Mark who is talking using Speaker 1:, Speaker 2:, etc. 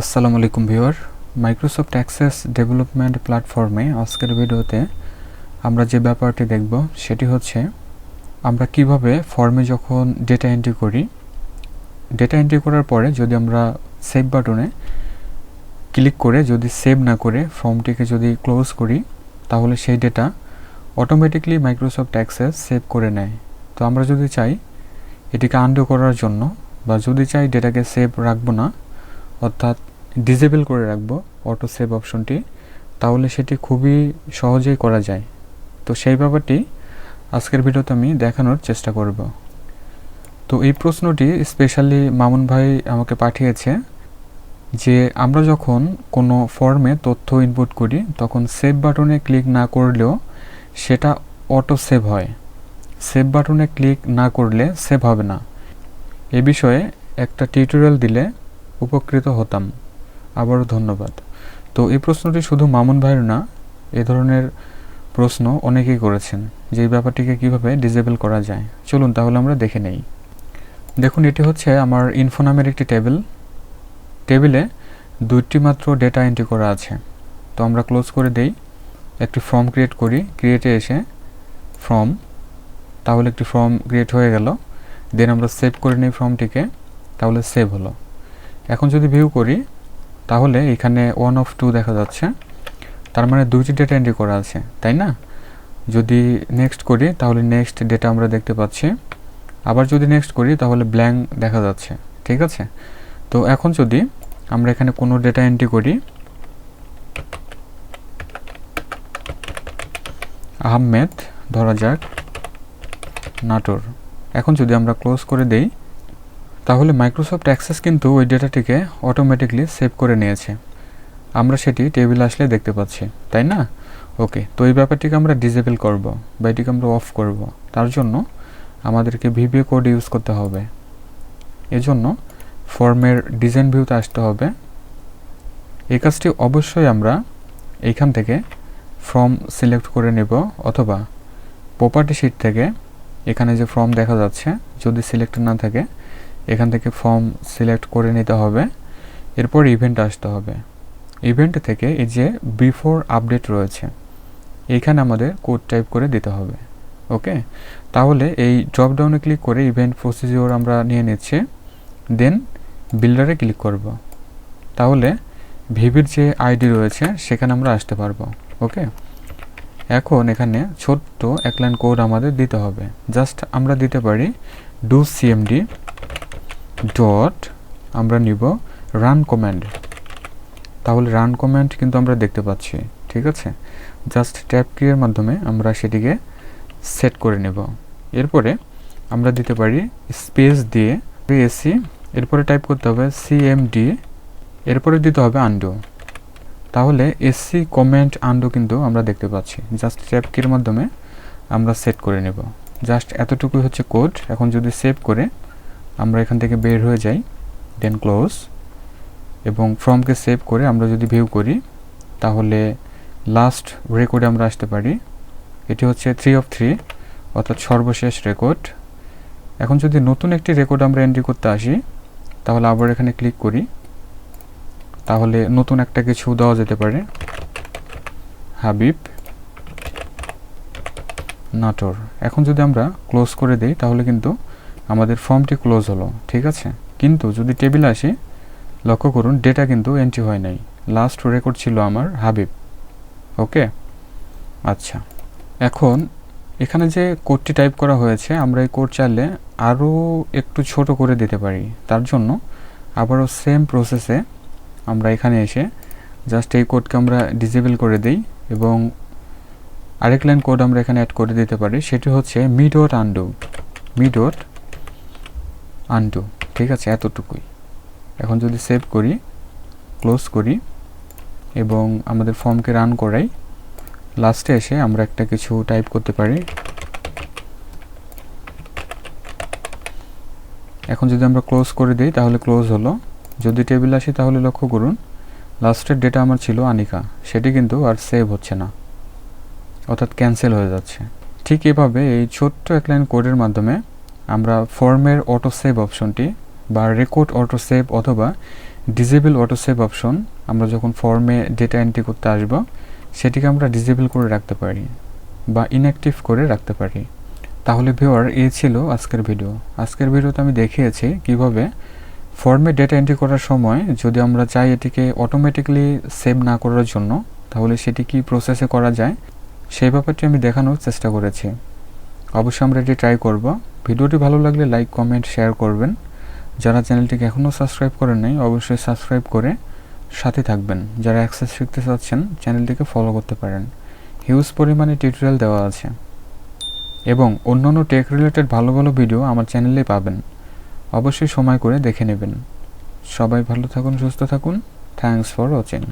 Speaker 1: আসসালামু আলাইকুম viewer. Microsoft access development প্ল্যাটফর্মে আজকের ভিডিওতে আমরা যে ব্যাপারটি দেখব সেটি হচ্ছে আমরা কীভাবে ফর্মে যখন ডেটা এন্ট্রি করি ডেটা এন্ট্রি করার পরে যদি আমরা সেভ বাটনে ক্লিক করে যদি সেভ না করে ফর্মটিকে যদি ক্লোজ করি, তাহলে সেই data automatically Microsoft Access save করে নেয়। তো আমরা যদি চাই এটিকে আন্ডু করার জন্য বা যদি চাই ডেটাকে সেভ রাখব না, অর্থাৎ ডিজেবল করে রাখব অটো সেভ অপশনটি তাহলে সেটি খুবই সহজেই করা যায়। তো সেই ব্যাপারটি আজকের ভিডিওতে আমি দেখানোর চেষ্টা করব। তো এই প্রশ্নটি স্পেশালি মামুন ভাই আমাকে পাঠিয়েছে যে, আমরা যখন কোনো ফর্মে তথ্য ইনপুট করি, তখন সেভ বাটনে ক্লিক না করলেও সেটা অটো সেভ হয়। সেভ বাটনে ক্লিক না করলে সেভ হবে না। এ বিষয়ে একটা টিউটোরিয়াল দিলে উপকৃত হতাম। আবারও ধন্যবাদ। তো এই প্রশ্নটি শুধু মামুন ভাইয়ের না, এ ধরনের প্রশ্ন অনেকেই করেছেন যে এই ব্যাপারটিকে কীভাবে ডিজেবল করা যায়। চলুন তাহলে আমরা দেখে নেই। দেখুন, এটি হচ্ছে আমার ইনফো নামের একটি টেবিল টেবিলে দুইটি মাত্র ডেটা এন্ট্রি করা আছে। তো আমরা ক্লোজ করে দেই, একটি ফর্ম ক্রিয়েট করি ক্রিয়েটে এসে ফর্ম তাহলে একটি ফর্ম ক্রিয়েট হয়ে গেল। দেন আমরা সেভ করে নিই ফর্মটিকে তাহলে সেভ হলো। এখন যদি ভিউ করি তাহলে এখানে ওয়ান অফ টু দেখা যাচ্ছে। তার মানে দুইটি ডেটা এন্ট্রি করা আছে, তাই না? যদি নেক্সট করি, তাহলে নেক্সট ডেটা আমরা দেখতে পাচ্ছি। আবার যদি নেক্সট করি, তাহলে ব্ল্যাঙ্ক দেখা যাচ্ছে, ঠিক আছে? তো এখন যদি আমরা এখানে কোনো ডেটা এন্ট্রি করি, আহমেদ, ধরা যাক, নাটোর। এখন যদি আমরা ক্লোজ করে দেই তাহলে মাইক্রোসফট অ্যাক্সেস কিন্তু ওই ডেটাটিকে অটোমেটিকলি সেভ করে নিয়েছে। আমরা সেটি টেবিল আসলে দেখতে পাচ্ছি, তাই না? ওকে তো এই ব্যাপারটিকে আমরা ডিজেবল করব বা এটিকে আমরা অফ করব। তার জন্য আমাদেরকে ভিভিও কোড ইউজ করতে হবে। এজন্য ফর্মের ডিজাইন ভিউতে আসতে হবে। এই কাজটি অবশ্যই আমরা এইখান থেকে ফর্ম সিলেক্ট করে নেব অথবা প্রপার্টি শিট থেকে এখানে যে ফর্ম দেখা যাচ্ছে, যদি সিলেক্ট না থাকে এখান থেকে ফর্ম সিলেক্ট করে নিতে হবে। এরপর ইভেন্ট আসতে হবে। ইভেন্ট থেকে এই যে বিফোর আপডেট রয়েছে এইখানে আমাদের কোড টাইপ করে দিতে হবে। ওকে তাহলে এই ড্রপ ডাউনে ক্লিক করে ইভেন্ট প্রসিজিওর আমরা নিয়ে নিচ্ছি। দেন বিল্ডারে ক্লিক করব। তাহলে ভিভির যে আইডি রয়েছে, সেখানে আমরা আসতে পারব। ওকে এখন এখানে ছোট্ট এক লাইন কোড আমাদের দিতে হবে। জাস্ট আমরা দিতে পারি ডু সিএমডি ডট আমরা নিব রান কমান্ড তাহলে রান কমান্ড কিন্তু আমরা দেখতে পাচ্ছি, ঠিক আছে? জাস্ট ট্যাপ কিয়ের মাধ্যমে আমরা সেটিকে সেট করে নেব। এরপরে আমরা দিতে পারি স্পেস দিয়ে এসি এরপরে টাইপ করতে হবে সিএমডি এরপরে দিতে হবে আন্ডো তাহলে এসি কমেন্ট আন্ডু কিন্তু আমরা দেখতে পাচ্ছি। জাস্ট ট্যাপ কির মাধ্যমে আমরা সেট করে নেব। জাস্ট এতটুকুই হচ্ছে কোড এখন যদি সেভ করে আমরা এখান থেকে বের হয়ে যাই দেন ক্লোজ এবং ফর্মকে সেভ করে আমরা যদি ভিউ করি, তাহলে লাস্ট রেকর্ডে আমরা আসতে পারি। এটি হচ্ছে থ্রি অফ থ্রি অর্থাৎ সর্বশেষ রেকর্ড এখন যদি নতুন একটি রেকর্ড আমরা এন্ট্রি করতে আসি, তাহলে আবার এখানে ক্লিক করি। তাহলে নতুন একটা কিছু দেওয়া যেতে পারে। হাবিব নাটোর এখন যদি আমরা ক্লোজ করে দিই, তাহলে কিন্তু আমাদের ফর্মটি ক্লোজ হলো, ঠিক আছে? কিন্তু যদি টেবিলে আসি, লক্ষ্য করুন ডেটা কিন্তু এন্ট্রি হয় নাই। লাস্ট রেকর্ড ছিল আমার হাবিব। ওকে? আচ্ছা। এখন এখানে যে কোডটি টাইপ করা হয়েছে, আমরা এই কোড চাইলে আরও একটু ছোট করে দিতে পারি। তার জন্য আবারও সেম প্রসেসে আমরা এখানে এসে জাস্ট এই কোডকে আমরা ডিজেবল করে দিই এবং আরেক লাইন কোড আমরা এখানে অ্যাড করে দিতে পারি। সেটি হচ্ছে me dot undo me dot undo ঠিক আছে, এতটুকুই। এখন যদি সেভ করি ক্লোজ করি, এবং আমাদের ফর্মকে রান করাই লাস্টে এসে আমরা একটা কিছু টাইপ করতে পারি। এখন যদি আমরা ক্লোজ করে দিই, তাহলে ক্লোজ হলো। যদি টেবিল আসি, তাহলে লক্ষ্য করুন লাস্টের ডেটা আমার ছিল আনিকা। সেটি কিন্তু আর সেভ হচ্ছে না। অর্থাৎ ক্যান্সেল হয়ে যাচ্ছে। ঠিক এভাবে এই ছোট্ট এক লাইন কোডের মাধ্যমে আমরা ফর্মের অটো সেভ অপশনটি বা রেকর্ড অটো সেভ অথবা ডিজেবল অটো সেভ অপশন আমরা যখন ফর্মে ডেটা এন্ট্রি করতে আসব, সেটিকে আমরা ডিজেবল করে রাখতে পারি বা ইনঅ্যাক্টিভ করে রাখতে পারি। তাহলে ভিওয়ার এই ছিল আজকের ভিডিও আজকের ভিডিওতে আমি দেখিয়েছি কীভাবে ফর্মে ডেটা এন্ট্রি করার সময় যদি আমরা চাই এটিকে অটোমেটিকলি সেভ না করার জন্য, তাহলে সেটি কি প্রসেসে করা যায়? সেই ব্যাপারটি আমি দেখানোর চেষ্টা করেছি। অবশ্যই আমরা এটি ট্রাই করব। ভিডিওটি ভালো লাগলে লাইক কমেন্ট শেয়ার করবেন। যারা চ্যানেলটিকে এখনও সাবস্ক্রাইব করেন নাই, অবশ্যই সাবস্ক্রাইব করে সাথে থাকবেন। যারা অ্যাক্সেস শিখতে চাচ্ছেন, চ্যানেলটিকে ফলো করতে পারেন। হিউজ পরিমাণে টিউটোরিয়াল দেওয়া আছে। এবং অন্যান্য টেক রিলেটেড ভালো ভালো ভিডিও আমার চ্যানেলে পাবেন। অবশ্যই সময় করে দেখে নেবেন। সবাই ভালো থাকুন, সুস্থ থাকুন। Thanks for watching